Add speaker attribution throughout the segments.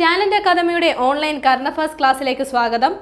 Speaker 1: Talent അക്കാദമിയുടെ online current ക്ലാസ്സിലേക്ക് സ്വാഗതം.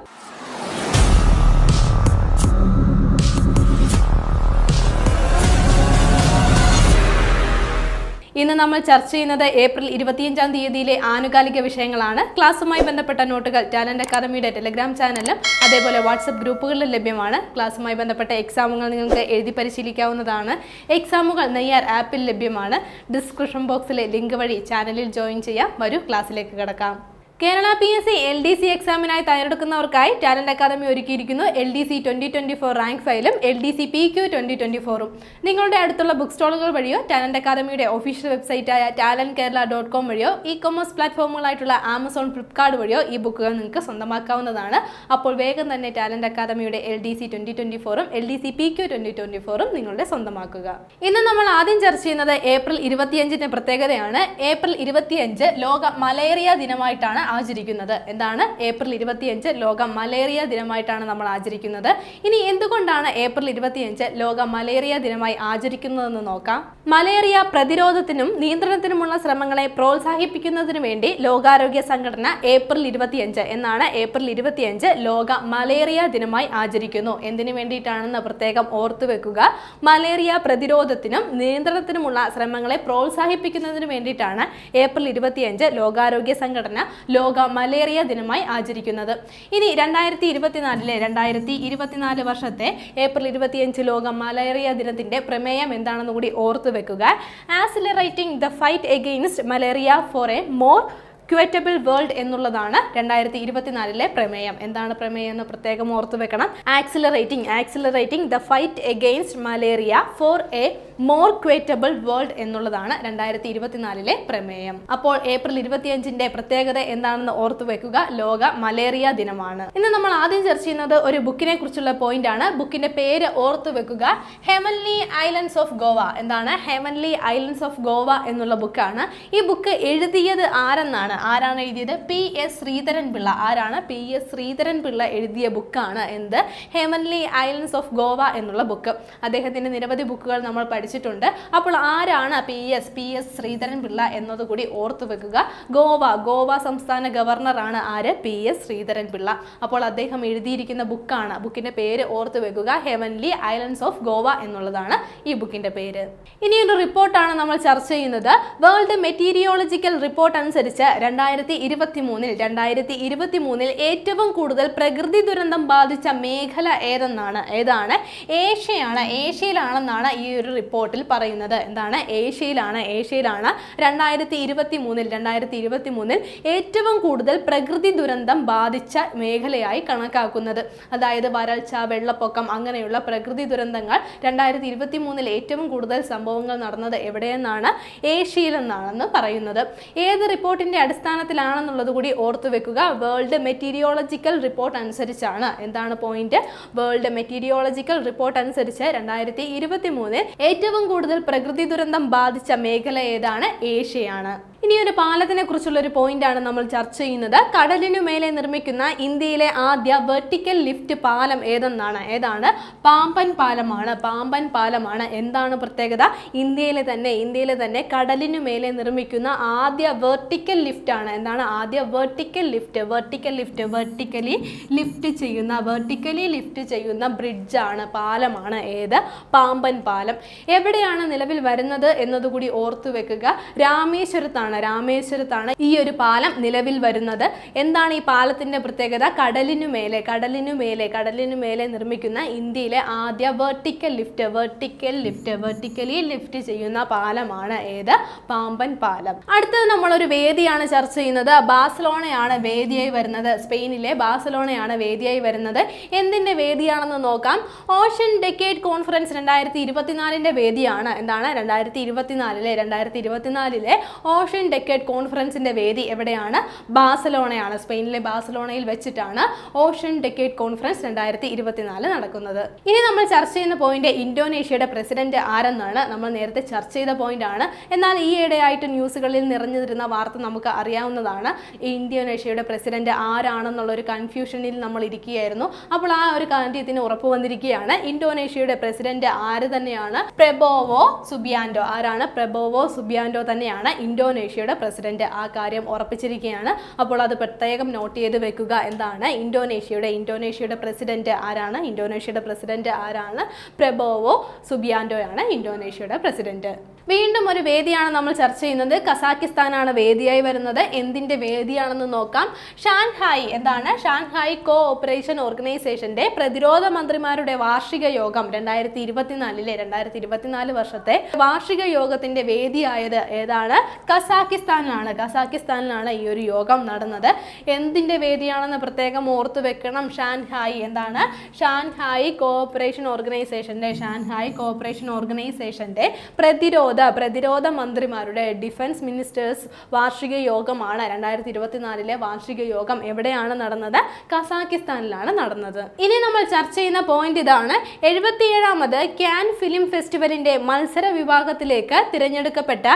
Speaker 1: ഇന്ന് നമ്മൾ ചർച്ച ചെയ്യുന്നത് ഏപ്രിൽ ഇരുപത്തിയഞ്ചാം തീയതിയിലെ ആനുകാലിക വിഷയങ്ങളാണ്. ക്ലാസ്സുമായി ബന്ധപ്പെട്ട നോട്ടുകൾ ടാലന്റ് അക്കാദമിയുടെ ടെലഗ്രാം ചാനലിലും അതേപോലെ വാട്സപ്പ് ഗ്രൂപ്പുകളിലും ലഭ്യമാണ്. ക്ലാസ്സുമായി ബന്ധപ്പെട്ട എക്സാമുകൾ നിങ്ങൾക്ക് എഴുതി പരിശീലിക്കാവുന്നതാണ്. എക്സാമുകൾ നെയ്യാർ ആപ്പിൽ ലഭ്യമാണ്. ഡിസ്ക്രിപ്ഷൻ ബോക്സിലെ ലിങ്ക് വഴി ചാനലിൽ ജോയിൻ ചെയ്യാം. വരൂ ക്ലാസ്സിലേക്ക് കിടക്കാം. Kerala P S C L D C എക്സാമിനായി തയ്യാറെടുക്കുന്നവർക്കായി ടാലന്റ് അക്കാദമി ഒരുക്കിയിരിക്കുന്നു L D C twenty twenty four rank ഫയലും L D C P Q twenty twenty ഫോറും നിങ്ങളുടെ അടുത്തുള്ള ബുക്ക് സ്റ്റോളുകൾ വഴിയോ ടാലന്റ് അക്കാദമിയുടെ ഒഫീഷ്യൽ വെബ്സൈറ്റായ ടാലന്റ് കേരള ഡോട്ട് കോം വഴിയോ ഇ കൊമേഴ്സ് പ്ലാറ്റ്ഫോമുകളായിട്ടുള്ള ആമസോൺ ഫ്ലിപ്കാർട്ട് വഴിയോ ഈ ബുക്കുകൾ നിങ്ങൾക്ക് സ്വന്തമാക്കാവുന്നതാണ്. അപ്പോൾ വേഗം തന്നെ ടാലന്റ് അക്കാദമിയുടെ L D C twenty twenty ഫോറും L D C P Q twenty twenty ഫോറും നിങ്ങളുടെ സ്വന്തമാക്കുക. ഇന്ന് നമ്മൾ ആദ്യം ചർച്ച ചെയ്യുന്നത് ഏപ്രിൽ ഇരുപത്തിയഞ്ചിന്റെ പ്രത്യേകതയാണ്. ഏപ്രിൽ ഇരുപത്തിയഞ്ച് ലോക മലേറിയ ദിനമായിട്ടാണ് ആചരിക്കുന്നത്. എന്താണ്? ഏപ്രിൽ ഇരുപത്തിയഞ്ച് ലോക മലേറിയ ദിനമായിട്ടാണ് നമ്മൾ ആചരിക്കുന്നത്. ഇനി എന്തുകൊണ്ടാണ് ഏപ്രിൽ ഇരുപത്തിയഞ്ച് ലോക മലേറിയ ദിനമായി ആചരിക്കുന്നതെന്ന് നോക്കാം. മലേറിയ പ്രതിരോധത്തിനും നിയന്ത്രണത്തിനുമുള്ള ശ്രമങ്ങളെ പ്രോത്സാഹിപ്പിക്കുന്നതിനു വേണ്ടി ലോകാരോഗ്യ സംഘടന ഏപ്രിൽ ഇരുപത്തിയഞ്ച് എന്നാണ് ഏപ്രിൽ ഇരുപത്തിയഞ്ച് ലോക മലേറിയ ദിനമായി ആചരിക്കുന്നു. എന്തിനു വേണ്ടിയിട്ടാണെന്ന് പ്രത്യേകം ഓർത്തു വെക്കുക. മലേറിയ പ്രതിരോധത്തിനും നിയന്ത്രണത്തിനുമുള്ള ശ്രമങ്ങളെ പ്രോത്സാഹിപ്പിക്കുന്നതിനു വേണ്ടിയിട്ടാണ് ഏപ്രിൽ ഇരുപത്തിയഞ്ച് ലോകാരോഗ്യ സംഘടന ലോക മലേറിയ ദിനമായി ആചരിക്കുന്നത്. ഇനി രണ്ടായിരത്തി ഇരുപത്തിനാലിലെ രണ്ടായിരത്തി ഇരുപത്തിനാല് വർഷത്തെ ഏപ്രിൽ ഇരുപത്തിയഞ്ച് ലോക മലേറിയ ദിനത്തിന്റെ പ്രമേയം എന്താണെന്ന് കൂടി ഓർത്തു വെക്കുക. Accelerating the fight against malaria for a more equitable world എന്നുള്ളതാണ് രണ്ടായിരത്തി ഇരുപത്തിനാലിലെ പ്രമേയം. എന്താണ് പ്രമേയം എന്ന് പ്രത്യേകം ഓർത്തു വെക്കണം. Accelerating accelerating the fight against malaria for a more equitable world എന്നുള്ളതാണ് രണ്ടായിരത്തി ഇരുപത്തിനാലിലെ പ്രമേയം. അപ്പോൾ ഏപ്രിൽ ഇരുപത്തിയഞ്ചിന്റെ പ്രത്യേകത എന്താണെന്ന് ഓർത്തു വെക്കുക. ലോക മലേറിയ ദിനമാണ്. ഇന്ന് നമ്മൾ ആദ്യം ചർച്ച ചെയ്യുന്നത് ഒരു ബുക്കിനെ കുറിച്ചുള്ള പോയിന്റ് ആണ്. ബുക്കിന്റെ പേര് ഓർത്തു വെക്കുക. ഹെമൻലി ഐലൻഡ്സ് ഓഫ് ഗോവ എന്താണ്? ഹെമൻലി ഐലൻഡ്സ് ഓഫ് ഗോവ എന്നുള്ള ബുക്കാണ് ഈ ബുക്ക് എഴുതിയത് ആരെന്നാണ്? ആരാണ് എഴുതിയത്? പി എസ് ശ്രീധരൻ പിള്ള ആരാണ്? പി എസ് ശ്രീധരൻ പിള്ള എഴുതിയ ബുക്കാണ് എന്ത്? ഹെമൻലി ഐലൻഡ്സ് ഓഫ് ഗോവ എന്നുള്ള ബുക്ക് അദ്ദേഹത്തിന്റെ നിരവധി ബുക്കുകൾ നമ്മൾ പഠിച്ചിട്ടുണ്ട്. അപ്പോൾ ആരാണ് P S P S Sreedharan Pillai എന്നതുകൂടി ഓർത്തു വെക്കുക. ഗോവ ഗോവ സംസ്ഥാന ഗവർണറാണ് ആര്? P S Sreedharan Pillai. അപ്പോൾ അദ്ദേഹം എഴുതിയിരിക്കുന്ന ബുക്കാണ് ബുക്കിന്റെ പേര് ഓർത്തു വെക്കുക. ഹെവൻലി ഐലൻഡ്സ് ഓഫ് ഗോവ എന്നുള്ളതാണ് ഈ ബുക്കിന്റെ പേര്. ഇനിയൊരു റിപ്പോർട്ടാണ് നമ്മൾ ചർച്ച ചെയ്യുന്നത്. വേൾഡ് മെറ്റീരിയോളജിക്കൽ റിപ്പോർട്ട് അനുസരിച്ച് രണ്ടായിരത്തി ഇരുപത്തി മൂന്നിൽ രണ്ടായിരത്തി ഇരുപത്തി മൂന്നിൽ ഏറ്റവും കൂടുതൽ പ്രകൃതി ദുരന്തം ബാധിച്ച മേഖല ഏതെന്നാണ്? ഏതാണ്? ഏഷ്യയാണ്. ഏഷ്യയിലാണെന്നാണ് ഈ ഒരു റിപ്പോർട്ടിൽ പറയുന്നത്. എന്താണ്? ഏഷ്യയിലാണ്. ഏഷ്യയിലാണ് രണ്ടായിരത്തി ഇരുപത്തി മൂന്നിൽ രണ്ടായിരത്തി ഇരുപത്തി മൂന്നിൽ ഏറ്റവും കൂടുതൽ പ്രകൃതി ദുരന്തം ബാധിച്ച മേഖലയായി കണക്കാക്കുന്നത്. അതായത് വരൾച്ച വെള്ളപ്പൊക്കം അങ്ങനെയുള്ള പ്രകൃതി ദുരന്തങ്ങൾ രണ്ടായിരത്തി ഇരുപത്തി മൂന്നിൽ ഏറ്റവും കൂടുതൽ സംഭവങ്ങൾ നടന്നത് എവിടെയെന്നാണ്? ഏഷ്യയിലെന്നാണെന്ന് പറയുന്നത്. ഏത് റിപ്പോർട്ടിന്റെ അടിസ്ഥാനത്തിലാണെന്നുള്ളത് കൂടി ഓർത്തു വെക്കുക. വേൾഡ് മെറ്റീരിയോളജിക്കൽ റിപ്പോർട്ട് അനുസരിച്ചാണ്. എന്താണ് പോയിന്റ് വേൾഡ് മെറ്റീരിയോളജിക്കൽ റിപ്പോർട്ട് അനുസരിച്ച് രണ്ടായിരത്തി ഇരുപത്തി മൂന്നിൽ ഏറ്റവും കൂടുതൽ പ്രകൃതി ദുരന്തം ബാധിച്ച മേഖല ഏതാണ്? ഏഷ്യയാണ്. ഇനി ഒരു പാലത്തിനെ കുറിച്ചുള്ള ഒരു പോയിന്റ് ആണ് നമ്മൾ ചർച്ച ചെയ്യുന്നത്. കടലിനു മേലെ നിർമ്മിക്കുന്ന ഇന്ത്യയിലെ ആദ്യ വെർട്ടിക്കൽ ലിഫ്റ്റ് പാലം ഏതെന്നാണ്? ഏതാണ്? പാമ്പൻ പാലമാണ്. പാമ്പൻ പാലമാണ്. എന്താണ് പ്രത്യേകത? ഇന്ത്യയിലെ തന്നെ ഇന്ത്യയിലെ തന്നെ കടലിനു മേലെ നിർമ്മിക്കുന്ന ആദ്യ വെർട്ടിക്കൽ ലിഫ്റ്റ് ആണ് എന്താണ് ആദ്യ vertical lift? Vertical lift vertically lift ചെയ്യുന്ന വെർട്ടിക്കലി ലിഫ്റ്റ് ചെയ്യുന്ന ബ്രിഡ്ജാണ് പാലമാണ്. ഏത്? പാമ്പൻ പാലം. എവിടെയാണ് നിലവിൽ വരുന്നത് എന്നതുകൂടി ഓർത്തു വെക്കുക രാമേശ്വരത്താണ് രാമേശ്വരത്താണ് ഈ ഒരു പാലം നിലവിൽ വരുന്നത്. എന്താണ് ഈ പാലത്തിന്റെ പ്രത്യേകത? കടലിനു മേലെ കടലിനു മേലെ കടലിനു മേലെ നിർമ്മിക്കുന്ന ഇന്ത്യയിലെ ആദ്യ vertical lift vertical lift vertically lift ചെയ്യുന്ന പാലമാണ് ഏത്? പാമ്പൻ പാലം. അടുത്തത് നമ്മൾ ഒരു വേദിയാണ് ചർച്ച ചെയ്യുന്നത്. ബാസലോണയാണ് വേദിയായി വരുന്നത്. സ്പെയിനിലെ ബാസലോണയാണ് വേദിയായി വരുന്നത്. എന്തിന്റെ വേദിയാണെന്ന് നോക്കാം. ഓഷൻ ഡെക്കേഡ് കോൺഫറൻസ് രണ്ടായിരത്തി ഇരുപത്തിനാലിന്റെ വേദിയാണ്. എന്താണ്? രണ്ടായിരത്തി ഇരുപത്തിനാലിലെ രണ്ടായിരത്തി ഇരുപത്തിനാലിലെ ഡെക്കേഡ് കോൺഫറൻസിന്റെ വേദി എവിടെയാണ്? ബാസലോണയാണ് സ്പെയിനിലെ ബാസലോണയിൽ വെച്ചിട്ടാണ് ഓഷ്യൻ ഡെക്കേഡ് കോൺഫറൻസ് രണ്ടായിരത്തി ഇരുപത്തിനാല് നടക്കുന്നത്. ഇനി നമ്മൾ ചർച്ച ചെയ്യുന്ന പോയിന്റ് ഇന്തോനേഷ്യയുടെ പ്രസിഡന്റ് ആരെന്നാണ്? നമ്മൾ നേരത്തെ ചർച്ച ചെയ്ത പോയിന്റ് ആണ്. എന്നാൽ ഈ ഇടയായിട്ട് ന്യൂസുകളിൽ നിറഞ്ഞിരുന്ന വാർത്ത നമുക്ക് അറിയാവുന്നതാണ് ഇന്തോനേഷ്യയുടെ പ്രസിഡന്റ് ആരാണെന്നുള്ള ഒരു കൺഫ്യൂഷനിൽ നമ്മൾ ഇരിക്കുകയായിരുന്നു. അപ്പോൾ ആ ഒരു കാര്യത്തിന് ഉറപ്പ് വന്നിരിക്കുകയാണ്. ഇന്തോനേഷ്യയുടെ പ്രസിഡന്റ് ആര് തന്നെയാണ്? Prabowo Subianto. ആരാണ്? പ്രബോവോ സുബിയാൻഡോ തന്നെയാണ് ഇന്തോനേഷ്യ ഇന്തോനേഷ്യയുടെ പ്രസിഡന്റ് ആ കാര്യം ഉറപ്പിച്ചിരിക്കുകയാണ്. അപ്പോൾ അത് പ്രത്യേകം നോട്ട് ചെയ്ത് വെക്കുക എന്താണ്? ഇന്തോനേഷ്യയുടെ ഇന്തോനേഷ്യയുടെ പ്രസിഡന്റ് ആരാണ്? ഇന്തോനേഷ്യയുടെ പ്രസിഡന്റ് ആരാണ്? പ്രബോവോ സുബിയാൻഡോയാണ് ഇന്തോനേഷ്യയുടെ പ്രസിഡന്റ്. വീണ്ടും ഒരു വേദിയാണ് നമ്മൾ ചർച്ച ചെയ്യുന്നത്. കസാക്കിസ്ഥാനാണ് വേദിയായി വരുന്നത്. എന്തിന്റെ വേദിയാണെന്ന് നോക്കാം. ഷാൻഹായ് എന്താണ്? ഷാൻഹായ് കോ ഓപ്പറേഷൻ ഓർഗനൈസേഷന്റെ പ്രതിരോധ മന്ത്രിമാരുടെ വാർഷിക യോഗം രണ്ടായിരത്തി ഇരുപത്തിനാലിലെ രണ്ടായിരത്തി ഇരുപത്തിനാല് വർഷത്തെ വാർഷിക യോഗത്തിന്റെ വേദിയായത് ഏതാണ്? കസാക്കിസ്ഥാനിലാണ്. കസാക്കിസ്ഥാനിലാണ് ഈ ഒരു യോഗം നടന്നത്. എന്തിന്റെ വേദിയാണെന്ന് പ്രത്യേകം ഓർത്തു വെക്കണം. ഷാൻഹായ് എന്താണ്? ഷാൻഹായ് കോഓപ്പറേഷൻ ഓർഗനൈസേഷന്റെ ഷാൻഹായ് കോഓപ്പറേഷൻ ഓർഗനൈസേഷന്റെ പ്രതിരോധ പ്രതിരോധ മന്ത്രിമാരുടെ ഡിഫൻസ് മിനിസ്റ്റേഴ്സ് വാർഷിക യോഗമാണ് രണ്ടായിരത്തി ഇരുപത്തിനാലിലെ വാർഷിക യോഗം എവിടെയാണ് നടന്നത്? കസാക്കിസ്ഥാനിലാണ് നടന്നത്. ഇനി നമ്മൾ ചർച്ച ചെയ്യുന്ന പോയിന്റ് ഇതാണ്. എഴുപത്തിയേഴാമത് ക്യാൻ ഫിലിം ഫെസ്റ്റിവലിന്റെ മത്സര വിഭാഗത്തിലേക്ക് തിരഞ്ഞെടുക്കപ്പെട്ട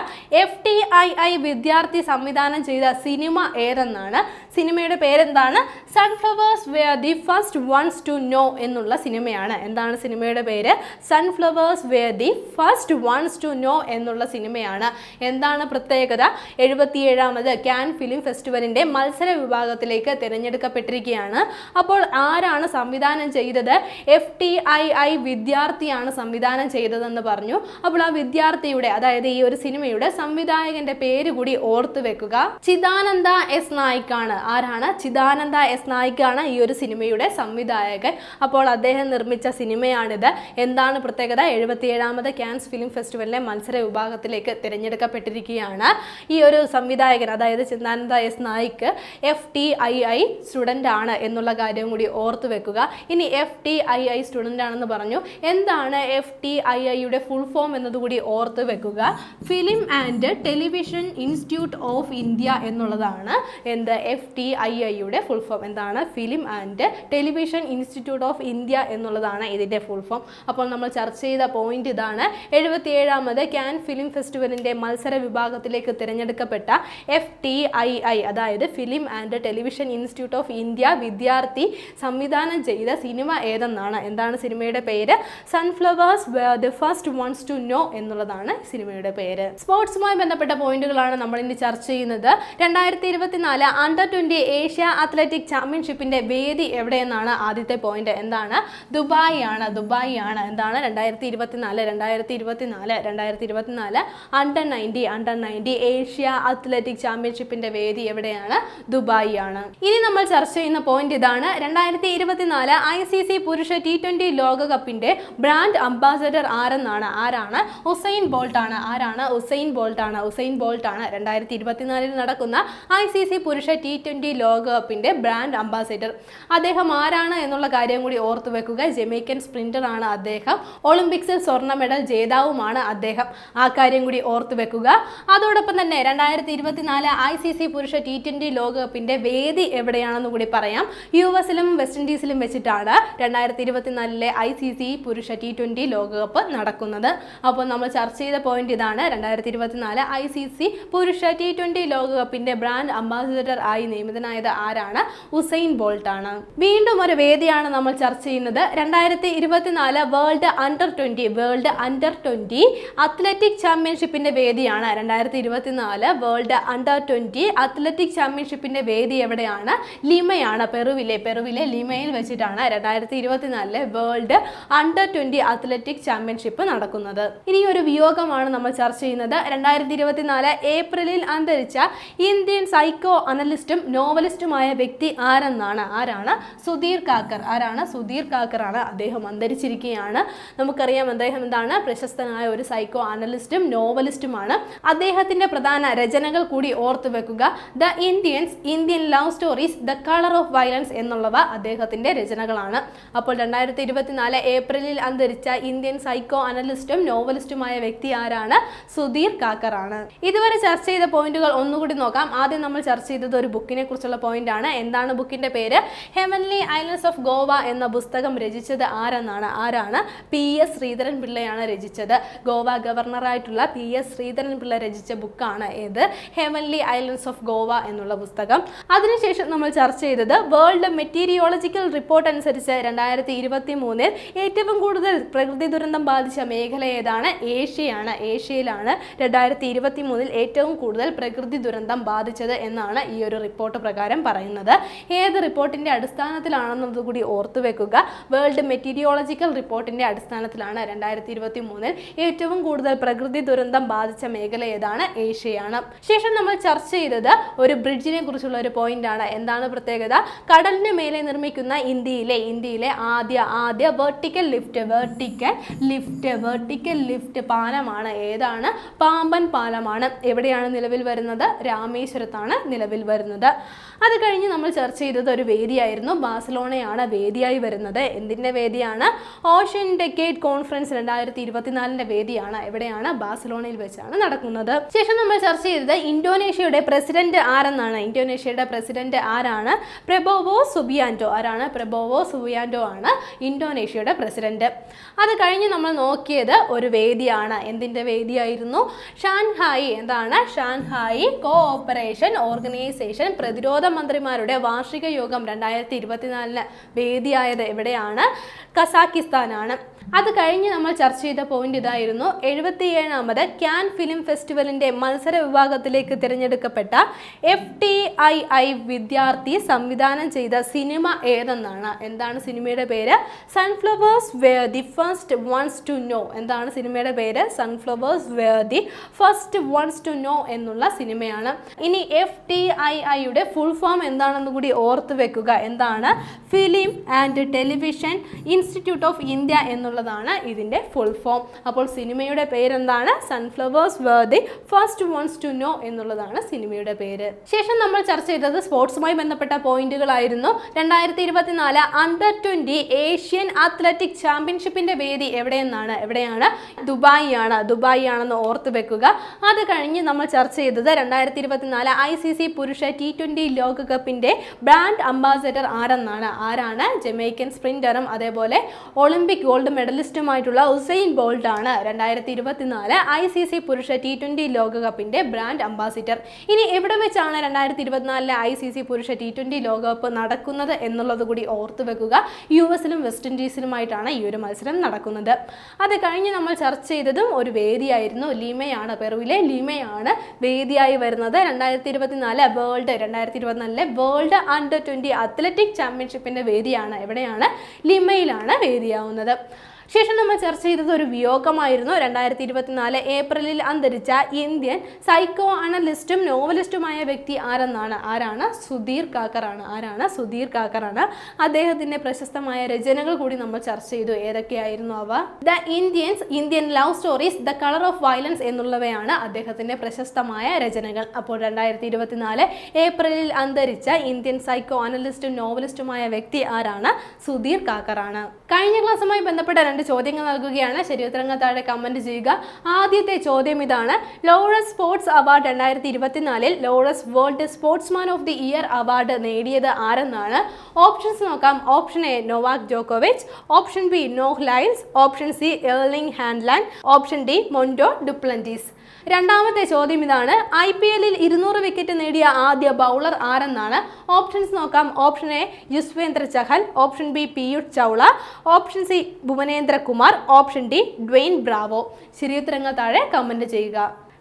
Speaker 1: എഫ് ടി ഐ ഐ വിദ്യാർത്ഥി സംവിധാനം ചെയ്ത സിനിമ ഏതെന്നാണ്? സിനിമയുടെ പേരെന്താണ്? Sunflowers were the first ones to know എന്നുള്ള സിനിമയാണ്. എന്താണ് സിനിമയുടെ പേര്? Sunflowers were the first ones to know എന്നുള്ള സിനിമയാണ്. എന്താണ് പ്രത്യേകത? എഴുപത്തിയേഴാമത് ക്യാൻ ഫിലിം ഫെസ്റ്റിവലിന്റെ മത്സര വിഭാഗത്തിലേക്ക് തിരഞ്ഞെടുക്കപ്പെട്ടിരിക്കുകയാണ്. അപ്പോൾ ആരാണ് സംവിധാനം ചെയ്തത്? എഫ് ടി ഐ ഐ വിദ്യാർത്ഥിയാണ് സംവിധാനം ചെയ്തതെന്ന് പറഞ്ഞു. അപ്പോൾ ആ വിദ്യാർത്ഥിയുടെ അതായത് ഈ ഒരു സിനിമയുടെ സംവിധായകന്റെ പേര് കൂടി ഓർത്തു വെക്കുക. ചിദാനന്ദ എസ് നായിക്കാണ്. ആരാണ്? ചിദാനന്ദ എസ് നായിക്കാണ് ഈ ഒരു സിനിമയുടെ സംവിധായകൻ. അപ്പോൾ അദ്ദേഹം നിർമ്മിച്ച സിനിമയാണിത്. എന്താണ് പ്രത്യേകത? എഴുപത്തിയേഴാമത് ക്യാൻസ് ഫിലിം ഫെസ്റ്റിവലിലെ മത്സര വിഭാഗത്തിലേക്ക് തിരഞ്ഞെടുക്കപ്പെട്ടിരിക്കുകയാണ്. ഈ ഒരു സംവിധായകൻ അതായത് Chintananda S Naik F T I I student ആണ് എന്നുള്ള കാര്യം കൂടി ഓർത്തു വെക്കുക. ഇനി F T I I student ആണെന്ന് പറഞ്ഞു. എന്താണ് എഫ് ടി ഐ ഐയുടെ ഫുൾ ഫോം എന്നതുകൂടി ഓർത്ത് വെക്കുക. Film and television institute of India എന്നുള്ളതാണ് എന്ത് എഫ് ടി ഐ ഐയുടെ ഫുൾ ഫോം എന്താണ്? Film and television institute of India എന്നുള്ളതാണ് ഇതിന്റെ ഫുൾ ഫോം അപ്പോൾ നമ്മൾ ചർച്ച ചെയ്ത പോയിന്റ് ഇതാണ്. എഴുപത്തിയേഴാമത് ക്യാൻ ഫിലിം ഫെസ്റ്റിവലിന്റെ മത്സര വിഭാഗത്തിലേക്ക് തിരഞ്ഞെടുക്കപ്പെട്ട എഫ് ടി ഐ ഐ അതായത് film and television institute of India വിദ്യാർത്ഥി സംവിധാനം ചെയ്ത സിനിമ ഏതെന്നാണ്? എന്താണ് സിനിമയുടെ പേര്? Sunflowers the first ones to know എന്നുള്ളതാണ് സിനിമയുടെ പേര്. സ്പോർട്സുമായി ബന്ധപ്പെട്ട പോയിന്റുകളാണ് നമ്മൾ ഇനി ചർച്ച ചെയ്യുന്നത്. രണ്ടായിരത്തി ഇരുപത്തിനാല് അണ്ടർ ട്വന്റി ഏഷ്യ അത്ലറ്റിക് ചാമ്പ്യൻഷിപ്പിന്റെ വേദി എവിടെയെന്നാണ് ആദ്യത്തെ പോയിന്റ്. എന്താണ്? ദുബായ് ആണ് ദുബായ് ആണ് എന്താണ്? രണ്ടായിരത്തി ഇരുപത്തിനാല് രണ്ടായിരത്തി ഇരുപത്തിനാല് രണ്ടായിരത്തി ഇരുപത്തിനാല് under ninety under ninety Asia athletic ചാമ്പ്യൻഷിപ്പിന്റെ വേദി എവിടെയാണ്? ദുബായ് ആണ് ഇനി നമ്മൾ ചർച്ച ചെയ്യുന്ന പോയിന്റ് ഇതാണ്. രണ്ടായിരത്തി ഇരുപത്തിനാല് ഐ സി സി പുരുഷ ടി ട്വന്റി ലോകകപ്പിന്റെ ബ്രാൻഡ് അംബാസഡർ ആരെന്നാണ്? ആരാണ്? ഉസൈൻ ബോൾട്ട് ആണ് ആരാണ്? ഉസൈൻ ബോൾട്ട് ആണ് ഉസൈൻ ബോൾട്ട് ആണ് രണ്ടായിരത്തി ഇരുപത്തിനാലിൽ നടക്കുന്ന ഐ സി സി പുരുഷ ടി ട്വന്റി ലോകകപ്പിന്റെ ബ്രാൻഡ് അംബാസഡർ അദ്ദേഹം ആരാണ് എന്നുള്ള കാര്യം കൂടി ഓർത്തു വെക്കുക. ജമൈക്കൻ സ്പ്രിന്റർ ആണ് അദ്ദേഹം. ഒളിമ്പിക്സിൽ സ്വർണ മെഡൽ ജേതാവുമാണ് അദ്ദേഹം. ആ കാര്യം കൂടി ഓർത്തു വെക്കുക. അതോടൊപ്പം തന്നെ രണ്ടായിരത്തി ഇരുപത്തിനാല് ഐ സി സി പുരുഷ ടി ട്വന്റി ലോകകപ്പിന്റെ വേദി എവിടെയാണെന്ന് കൂടി പറയാം. യു എസിലും വെസ്റ്റ് ഇൻഡീസിലും വെച്ചിട്ടാണ് രണ്ടായിരത്തി ഇരുപത്തിനാലിലെ ഐ സി സി പുരുഷ ടി ട്വന്റി ലോകകപ്പ് നടക്കുന്നത്. അപ്പോൾ നമ്മൾ ചർച്ച ചെയ്ത പോയിന്റ് ഇതാണ് രണ്ടായിരത്തി ഇരുപത്തിനാല് ഐ സി സി പുരുഷ ടി ട്വന്റി ലോകകപ്പിന്റെ ബ്രാൻഡ് അംബാസിഡർ ആയി നിയമിതനായത് ആരാണ്? ഉസൈൻ ബോൾട്ട് ആണ് വീണ്ടും ഒരു വേദിയാണ് നമ്മൾ ചർച്ച ചെയ്യുന്നത്. രണ്ടായിരത്തി ഇരുപത്തിനാല് world under twenty world under twenty athletic ചാമ്പ്യൻഷിപ്പിന്റെ വേദിയാണ് രണ്ടായിരത്തി ഇരുപത്തിനാല് വേൾഡ് അണ്ടർ ട്വന്റി. അത്ലറ്റിക് ചാമ്പ്യൻഷിപ്പിന്റെ വേദി എവിടെയാണ്? ലിമയാണ് പെറുവിലെ. പെറുവിലെ ലിമയിൽ വെച്ചിട്ടാണ് രണ്ടായിരത്തി ഇരുപത്തിനാലിലെ world under twenty athletic championship നടക്കുന്നത്. ഇനി ഒരു വിയോഗമാണ് നമ്മൾ ചർച്ച ചെയ്യുന്നത്. രണ്ടായിരത്തി ഇരുപത്തിനാല് ഏപ്രിലിൽ അന്തരിച്ച ഇന്ത്യൻ സൈക്കോ അനലിസ്റ്റും നോവലിസ്റ്റുമായ വ്യക്തി ആരെന്നാണ്? ആരാണ്? സുധീർ കാക്കർ. ആരാണ്? സുധീർ കാക്കറാണ് അദ്ദേഹം അന്തരിച്ചിരിക്കുകയാണ്. നമുക്കറിയാം അദ്ദേഹം എന്താണ്? പ്രശസ്തനായ ഒരു സൈക്കോ അനലിസ്റ്റും നോവലിസ്റ്റുമാണ്. അദ്ദേഹത്തിന്റെ പ്രധാന രചനകൾ കൂടി ഓർത്തു വെക്കുക. The Indians Indian love stories the colour of violence എന്നുള്ളവ അദ്ദേഹത്തിന്റെ രചനകളാണ്. അപ്പോൾ രണ്ടായിരത്തി ഇരുപത്തിനാല് ഏപ്രിലിൽ അന്തരിച്ച ഇന്ത്യൻ സൈക്കോ അനലിസ്റ്റും നോവലിസ്റ്റുമായ വ്യക്തി ആരാണ്? സുധീർ കാക്കറാണ്. ഇതുവരെ ചർച്ച ചെയ്ത പോയിന്റുകൾ ഒന്നുകൂടി നോക്കാം. ആദ്യം നമ്മൾ ചർച്ച ചെയ്തത് ഒരു ബുക്കിനെ കുറിച്ചുള്ള പോയിന്റ് ആണ്. എന്താണ് ബുക്കിന്റെ പേര്? ഹെവൻലി ഐലൻഡ്സ് ഓഫ് ഗോവ എന്ന പുസ്തകം രചിച്ചത് ആരെന്നാണ്? ആരാണ്? പി എസ് ശ്രീധരൻ പിള്ളയാണ് രചിച്ചത്. ഗോവ ഗവർണർ ഗവർണറായിട്ടുള്ള പി എസ് ശ്രീധരൻ പിള്ള രചിച്ച ബുക്കാണ് ഏത്? ഹെവൻലി ഐലൻഡ്സ് ഓഫ് ഗോവ എന്നുള്ള പുസ്തകം. അതിനുശേഷം നമ്മൾ ചർച്ച ചെയ്തത് വേൾഡ് മെറ്റീരിയോളജിക്കൽ റിപ്പോർട്ട് അനുസരിച്ച് രണ്ടായിരത്തി ഇരുപത്തി മൂന്നിൽ ഏറ്റവും കൂടുതൽ പ്രകൃതി ദുരന്തം ബാധിച്ച മേഖല ഏതാണ്? ഏഷ്യയാണ്. ഏഷ്യയിലാണ് രണ്ടായിരത്തി ഇരുപത്തി മൂന്നിൽ ഏറ്റവും കൂടുതൽ പ്രകൃതി ദുരന്തം ബാധിച്ചത് എന്നാണ് ഈ ഒരു റിപ്പോർട്ട് പ്രകാരം പറയുന്നത്. ഏത് റിപ്പോർട്ടിന്റെ അടിസ്ഥാനത്തിലാണെന്നത് കൂടി ഓർത്തു വെക്കുക. വേൾഡ് മെറ്റീരിയോളജിക്കൽ റിപ്പോർട്ടിന്റെ അടിസ്ഥാനത്തിലാണ് രണ്ടായിരത്തി ഇരുപത്തി മൂന്നിൽ ഏറ്റവും കൂടുതൽ പ്രകൃതി ദുരന്തം ബാധിച്ച മേഖല ഏതാണ്? ഏഷ്യയാണ്. ശേഷം നമ്മൾ ചർച്ച ചെയ്തത് ഒരു ബ്രിഡ്ജിനെ കുറിച്ചുള്ള ഒരു പോയിന്റ് ആണ്. എന്താണ് പ്രത്യേകത? കടലിന് മേലെ നിർമ്മിക്കുന്ന ഇന്ത്യയിലെ ഇന്ത്യയിലെ ആദ്യ ആദ്യ vertical lift vertical lift vertical lift പാലമാണ്. ഏതാണ്? പാമ്പൻ പാലമാണ്. എവിടെയാണ് നിലവിൽ വരുന്നത്? രാമേശ്വരത്താണ് നിലവിൽ വരുന്നത്. അത് കഴിഞ്ഞ് നമ്മൾ ചർച്ച ചെയ്തത് ഒരു വേദിയായിരുന്നു. ബാഴ്സലോണയാണ് വേദിയായി വരുന്നത്. എന്തിന്റെ വേദിയാണ്? ഓഷ്യൻ ഡെക്കേഡ് കോൺഫറൻസ് രണ്ടായിരത്തി ഇരുപത്തിനാലിന്റെ വേദിയാണ്. എവിടെയാണ് ബാസലോണയിൽ വെച്ചാണ് നടക്കുന്നത്. ശേഷം നമ്മൾ ചർച്ച ചെയ്തത് ഇന്തോനേഷ്യയുടെ പ്രസിഡന്റ് ആരെന്നാണ്. ഇന്തോനേഷ്യയുടെ പ്രസിഡന്റ് ആരാണ്? പ്രബോവോ സുബിയാൻഡോ ആരാണ്? പ്രബോവോ സുബിയാൻഡോ ആണ് ഇന്തോനേഷ്യയുടെ പ്രസിഡന്റ്. അത് കഴിഞ്ഞ് നമ്മൾ നോക്കിയത് ഒരു വേദിയാണ്. എന്തിന്റെ വേദിയായിരുന്നു? ഷാൻഹായി എന്താണ്? ഷാൻഹായി കോ ഓപ്പറേഷൻ ഓർഗനൈസേഷൻ പ്രതിരോധ മന്ത്രിമാരുടെ വാർഷിക യോഗം രണ്ടായിരത്തി ഇരുപത്തിനാലിന് വേദിയായത് എവിടെയാണ്? കസാക്കിസ്ഥാനാണ്. അത് കഴിഞ്ഞ് നമ്മൾ ചർച്ച ചെയ്ത പോയിന്റ് ഇതായിരുന്നു. എഴുപത്തിയേഴാമത് ക്യാൻ ഫിലിം ഫെസ്റ്റിവലിന്റെ മത്സര വിഭാഗത്തിലേക്ക് തിരഞ്ഞെടുക്കപ്പെട്ട എഫ് ടി ഐ ഐ വിദ്യാർത്ഥി സംവിധാനം ചെയ്ത സിനിമ ഏതെന്നാണ്? എന്താണ് സിനിമയുടെ പേര്? Sunflowers were the first ones to know എന്താണ് സിനിമയുടെ പേര്? Sunflowers were the first ones to know എന്നുള്ള സിനിമയാണ്. ഇനി എഫ് ടി ഐ ഐയുടെ ഫുൾ ഫോം എന്താണെന്ന് കൂടി ഓർത്ത് വെക്കുക. എന്താണ്? Film and television institute of India എന്നുള്ളതാണ് ഇതിന്റെ ഫുൾ ഫോം അപ്പോൾ സിനിമയുടെ പേരെന്താണ്? Sunflowers were the first ones to know എന്നുള്ളതാണ് സിനിമയുടെ പേര്. ശേഷം നമ്മൾ ചർച്ച ചെയ്തത് സ്പോർട്സുമായി ബന്ധപ്പെട്ട പോയിന്റുകളായിരുന്നു. രണ്ടായിരത്തി ഇരുപത്തിനാല് അണ്ടർ ട്വന്റി ഏഷ്യൻ അത്ലറ്റിക് ചാമ്പ്യൻഷിപ്പിന്റെ വേദി എവിടെയെന്നാണ്? എവിടെയാണ്? ദുബായി ആണ് ദുബായി ആണെന്ന് ഓർത്ത് വെക്കുക. അത് കഴിഞ്ഞ് നമ്മൾ ചർച്ച ചെയ്തത് രണ്ടായിരത്തി ഇരുപത്തിനാല് ഐ സി സി പുരുഷ ടി ട്വന്റി ലോകകപ്പിന്റെ ബ്രാൻഡ് അംബാസഡർ ആരെന്നാണ്? ആരാണ്? ജമൈക്കൻ സ്പ്രിന്ററും അതേപോലെ ഒളിമ്പിക് ഗോൾഡ് മെഡലിസ്റ്റുമായിട്ടുള്ള ഉസൈൻ ബോൾട്ട് ആണ് രണ്ടായിരത്തി ഇരുപത്തിനാല് ഐ സി സി പുരുഷ ടി ട്വന്റി ലോകകപ്പിന്റെ ബ്രാൻഡ് അംബാസിഡർ. ഇനി എവിടെ വെച്ചാണ് രണ്ടായിരത്തി ഇരുപത്തിനാലിലെ ഐ സി സി പുരുഷ ടി ട്വന്റി ലോകകപ്പ് നടക്കുന്നത് എന്നുള്ളത് കൂടി ഓർത്തു വെക്കുക. യു എസിലും വെസ്റ്റ് ഇൻഡീസിലുമായിട്ടാണ് ഈ ഒരു മത്സരം നടക്കുന്നത്. അത് കഴിഞ്ഞ് നമ്മൾ ചർച്ച ചെയ്തതും ഒരു വേദിയായിരുന്നു ലീമയാണ്. പെറുവിലെ ലീമയാണ് വേദിയായി വരുന്നത്. രണ്ടായിരത്തി ഇരുപത്തിനാല് വേൾഡ് രണ്ടായിരത്തി ഇരുപത്തിനാലിലെ വേൾഡ് അണ്ടർ ട്വന്റി അത്ലറ്റിക് ചാമ്പ്യൻഷിപ്പിന്റെ വേദിയാണ്. എവിടെയാണ്? ലിമയിലാണ് വേദിയാവുന്നത്. ശേഷം നമ്മൾ ചർച്ച ചെയ്തത് ഒരു വിയോഗമായിരുന്നു. രണ്ടായിരത്തി ഇരുപത്തിനാല് ഏപ്രിലിൽ അന്തരിച്ച ഇന്ത്യൻ സൈക്കോ അനലിസ്റ്റും നോവലിസ്റ്റുമായ വ്യക്തി ആരെന്നാണ്? ആരാണ്? സുധീർ കാക്കറാണ്. ആരാണ്? സുധീർ കാക്കറാണ്. അദ്ദേഹത്തിന്റെ പ്രശസ്തമായ രചനകൾ കൂടി നമ്മൾ ചർച്ച ചെയ്തു. ഏതൊക്കെയായിരുന്നു അവ? The Indians Indian love stories the colour of violence എന്നുള്ളവയാണ് അദ്ദേഹത്തിന്റെ പ്രശസ്തമായ രചനകൾ. അപ്പോൾ രണ്ടായിരത്തി ഇരുപത്തിനാല് ഏപ്രിലിൽ അന്തരിച്ച ഇന്ത്യൻ സൈക്കോ അനലിസ്റ്റും നോവലിസ്റ്റുമായ വ്യക്തി ആരാണ്? സുധീർ കാക്കറാണ്. കഴിഞ്ഞ ക്ലാസ്സുമായി ബന്ധപ്പെട്ട രണ്ട് ചോദ്യങ്ങൾ നൽകുകയാണ്. ശരിയുത്തരങ്ങൾ താഴെ കമന്റ് ചെയ്യുക. ആദ്യത്തെ ചോദ്യം ഇതാണ്. ലോറസ് സ്പോർട്സ് അവാർഡ് രണ്ടായിരത്തി ഇരുപത്തിനാലിൽ Laureus world sportsman of the year award നേടിയത് ആരെന്നാണ്? ഓപ്ഷൻസ് നോക്കാം. ഓപ്ഷൻ എ നോവാക് ജോക്കോവിച്ച് option B Noah Lyles option C Erling Haaland option D Mondo Duplantis രണ്ടാമത്തെ ചോദ്യം ഇതാണ്. ഐ പി എല്ലിൽ ഇരുന്നൂറ് വിക്കറ്റ് നേടിയ ആദ്യ ബൗളർ ആരെന്നാണ്? ഓപ്ഷൻസ് നോക്കാം. Option A Yuzvendra Chahal option B Piyush Chawla option C Bhuvneshwar Kumar option D Dwayne Bravo ശരിയുത്തരങ്ങൾ താഴെ കമന്റ് ചെയ്യുക.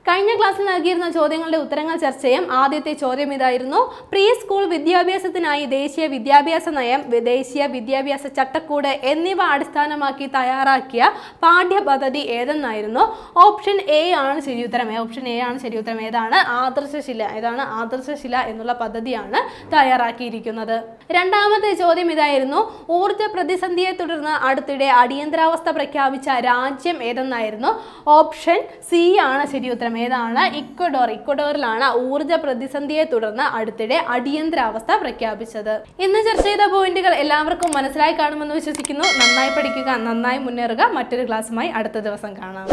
Speaker 1: കഴിഞ്ഞ ക്ലാസ്സിൽ നൽകിയിരുന്ന ചോദ്യങ്ങളുടെ ഉത്തരങ്ങൾ ചർച്ച ചെയ്യാം. ആദ്യത്തെ ചോദ്യം ഇതായിരുന്നു. പ്രീ സ്കൂൾ വിദ്യാഭ്യാസത്തിനായി ദേശീയ വിദ്യാഭ്യാസ നയം ദേശീയ വിദ്യാഭ്യാസ ചട്ടക്കൂട് എന്നിവ അടിസ്ഥാനമാക്കി തയ്യാറാക്കിയ പാഠ്യപദ്ധതി ഏതെന്നായിരുന്നു? ഓപ്ഷൻ എ ആണ് ശരിയുത്തരം. ഓപ്ഷൻ എ ആണ് ശരിയുത്തരം. ഏതാണ്? ആദർശശില. ഏതാണ്? ആദർശശില എന്നുള്ള പദ്ധതിയാണ് തയ്യാറാക്കിയിരിക്കുന്നത്. രണ്ടാമത്തെ ചോദ്യം ഇതായിരുന്നു. ഊർജ പ്രതിസന്ധിയെ തുടർന്ന് അടുത്തിടെ അടിയന്തരാവസ്ഥ പ്രഖ്യാപിച്ച രാജ്യം ഏതെന്നായിരുന്നു? ഓപ്ഷൻ സി ആണ് ശരിയുത്തരം. ഏതാണ് ഇക്വഡോർ. ഇക്വഡോറിലാണ് ഊർജ പ്രതിസന്ധിയെ തുടർന്ന് അടുത്തിടെ അടിയന്തരാവസ്ഥ പ്രഖ്യാപിച്ചത്. ഇന്ന് ചർച്ച ചെയ്ത പോയിന്റുകൾ എല്ലാവർക്കും മനസ്സിലായി കാണുമെന്ന് വിശ്വസിക്കുന്നു. നന്നായി പഠിക്കുക നന്നായി മുന്നേറുക. മറ്റൊരു ക്ലാസ്സുമായി അടുത്ത ദിവസം കാണാം.